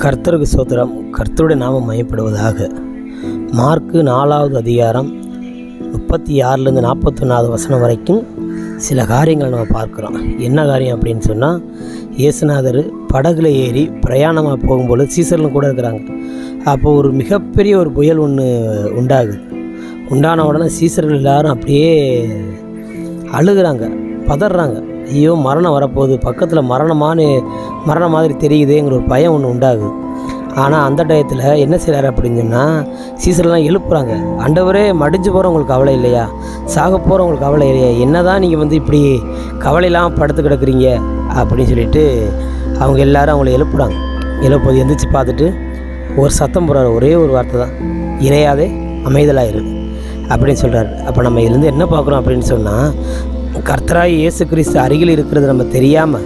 கர்த்தருக்கு சோத்திரம் கர்த்தருடைய நாமம் மையப்படுவதாக. மார்க்கு நாலாவது அதிகாரம் முப்பத்தி ஆறுலேருந்து நாற்பத்தொன்னாவது வசனம் வரைக்கும் சில காரியங்களை நம்ம பார்க்குறோம். என்ன காரியம் அப்படின்னு சொன்னால் இயேசுநாதர் படகுல ஏறி பிரயாணமாக போகும்போது சீசர்லும் கூட இருக்கிறாங்க. அப்போ ஒரு மிகப்பெரிய ஒரு புயல் ஒன்று உண்டாகுது. உண்டான உடனே சீசர்கள் எல்லாரும் அப்படியே அழுகிறாங்க பதறாங்க. ஐயோ மரணம் வரப்போகுது. பக்கத்தில் மரணமானு மரணம் மாதிரி தெரியுதேங்கிற ஒரு பயம் ஒன்று உண்டாகுது. ஆனால் அந்த டயத்தில் என்ன செய்கிறாரு அப்படின்னு சொன்னால் சீசர்லாம் எழுப்புறாங்க. அண்டவரே மடிஞ்சு போகிறவங்களுக்கு கவலை இல்லையா? சாக போகிறவங்களுக்கு கவலை இல்லையா? என்ன தான் நீங்கள் வந்து இப்படி கவலையெல்லாம் படுத்து கிடக்குறீங்க அப்படின்னு சொல்லிட்டு அவங்க எல்லோரும் அவங்கள எழுப்புறாங்க. எழுப்போது எந்திரிச்சு பார்த்துட்டு ஒரு சத்தம் போடுறாரு. ஒரே ஒரு வார்த்தை தான். இறையாதே அமைதலாயிரு. அப்படின்னு சொல்கிறார் அப்போ நம்ம இருந்து என்ன பார்க்குறோம் அப்படின்னு சொன்னால் கர்த்தராய் இயேசு கிறிஸ்து அருகில் இருக்கிறது நம்ம தெரியாமல்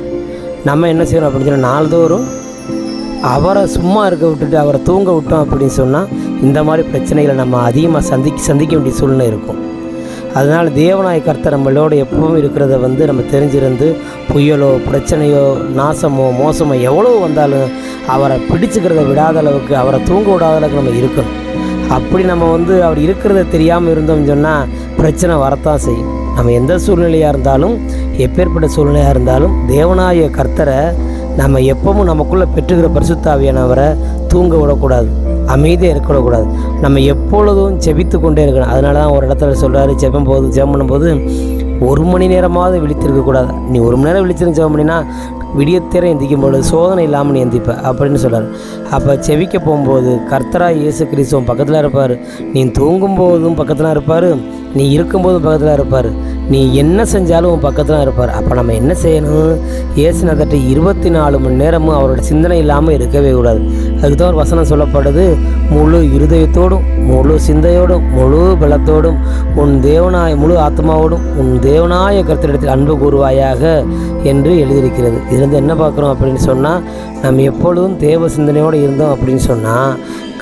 நம்ம என்ன செய்கிறோம் அப்படின்னு சொன்னால் நாள்தோறும் அவரை சும்மா இருக்க விட்டுட்டு அவரை தூங்க விட்டோம் அப்படின்னு சொன்னால் இந்த மாதிரி பிரச்சனைகளை நம்ம அதிகமாக சந்திக்க சந்திக்க வேண்டிய சூழ்நிலை இருக்கும். அதனால் தேவநாய கர்த்தர் நம்மளோட எப்பவும் இருக்கிறத வந்து நம்ம தெரிஞ்சிருந்து புயலோ பிரச்சனையோ நாசமோ மோசமோ எவ்வளோ வந்தாலும் அவரை பிடிச்சிக்கிறத விடாத அளவுக்கு அவரை தூங்க விடாத அளவுக்கு நம்ம இருக்கணும். அப்படி நம்ம வந்து அவர் இருக்கிறத தெரியாமல் இருந்தோம்னு சொன்னால் பிரச்சனை வரத்தான் செய்யும். நம்ம எந்த சூழ்நிலையாக இருந்தாலும் எப்பேற்பட்ட சூழ்நிலையாக இருந்தாலும் தேவனாய கர்த்தரை நம்ம எப்பவும் நமக்குள்ளே பெற்றுக்கிற பரிசுத்தாவியானவரை தூங்க விடக்கூடாது அமைதியாக இருக்கக்கூடாது. நம்ம எப்பொழுதும் செபித்து கொண்டே இருக்கணும். அதனால தான் ஒரு இடத்துல சொல்கிறாரு ஜெபம் போது ஜெபம் பண்ணும்போது ஒரு மணி நேரமாவது விழித்திருக்கக்கூடாது. நீ ஒரு மணி நேரம் விழிச்சிருந்து ஜெபம் பண்ணினா விடியத்தேர எந்திக்கும் பொழுது சோதனை இல்லாமல் நீ எந்திப்ப அப்படின்னு சொல்கிறார் அப்போ செவிக்க போகும்போது கர்த்தரா இயேசு கிறிஸ்துவம் பக்கத்தில் இருப்பார். நீ தூங்கும் போதும் பக்கத்தில் இருப்பார். நீ இருக்கும்போதும் பக்கத்தில் இருப்பார். நீ என்ன செஞ்சாலும் உன் பக்கத்தில் இருப்பார். அப்போ நம்ம என்ன செய்யணும்? இயேசுநாதர்கிட்ட இருபத்தி நாலு மணி நேரமும் அவரோட சிந்தனை இல்லாமல் இருக்கவே கூடாது. அதுக்கு தான் ஒரு வசனம் சொல்லப்படுது. முழு இருதயத்தோடும் முழு சிந்தையோடும் முழு பலத்தோடும் உன் தேவனாய முழு ஆத்மாவோடும் உன் தேவனாய கருத்திடத்தில் அன்பு கூறுவாயாக என்று எழுதியிருக்கிறது. இதுலேருந்து என்ன பார்க்குறோம் அப்படின்னு சொன்னால் நம்ம எப்பொழுதும் தேவ சிந்தனையோடு இருந்தோம் அப்படின்னு சொன்னால்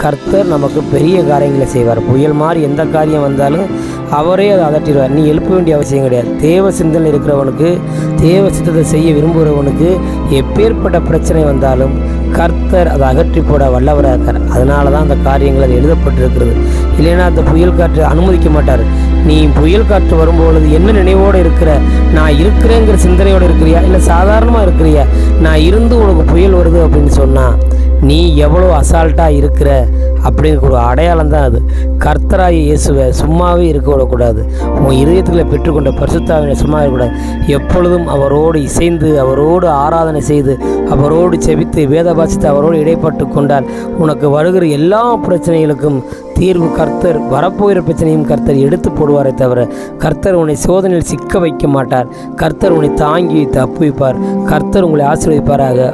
கர்த்தர் நமக்கு பெரிய காரியங்களை செய்வார். புயல் மாதிரி எந்த காரியம் வந்தாலும் அவரே அதை அதட்டிடுவார் நீ எழுப்ப வேண்டிய அவசியம் கிடையாது. தேவ சிந்தனை இருக்கிறவனுக்கு தேவ சித்தத்தை செய்ய விரும்புகிறவனுக்கு எப்பேற்பட்ட பிரச்சனை வந்தாலும் கர்த்தர் அதை அகற்றி போட வல்லவராக இருக்கார். அதனால தான் அந்த காரியங்கள் அது எழுதப்பட்டிருக்கிறது. இல்லைன்னா அந்த புயல் காற்று அனுமதிக்க மாட்டார். நீ புயல் காற்று வரும்பொழுது என்ன நினைவோடு இருக்கிற? நான் இருக்கிறேங்கிற சிந்தனையோடு இருக்கிறியா? இல்லை சாதாரணமாக இருக்கிறியா? நான் இருந்து உனக்கு புயல் வருது அப்படின்னு சொன்னால் நீ எவ்வளோ அசால்ட்டாக இருக்கிற? அப்படிங்கிற ஒரு அடையாளம் தான் அது. கர்த்தராய் இயேசுவை சும்மாவே இருக்க விடக்கூடாது. உன் இதயத்தில் பெற்றுக்கொண்ட பரிசுத்தாவினை சும்மா இருக்கக்கூடாது. எப்பொழுதும் அவரோடு இசைந்து அவரோடு ஆராதனை செய்து அவரோடு செபித்து வேத பாசித்து அவரோடு இடைப்பட்டு கொண்டால் உனக்கு வருகிற எல்லா பிரச்சனைகளுக்கும் தீர்வு கர்த்தர் வரப்போகிற பிரச்சனையும் கர்த்தர் எடுத்து போடுவாரே தவிர கர்த்தர் உன்னை சோதனையில் சிக்க வைக்க மாட்டார். கர்த்தர் உன்னை தாங்கி தப்புவிப்பார். கர்த்தர் உங்களை ஆசீர்வதிப்பாராக.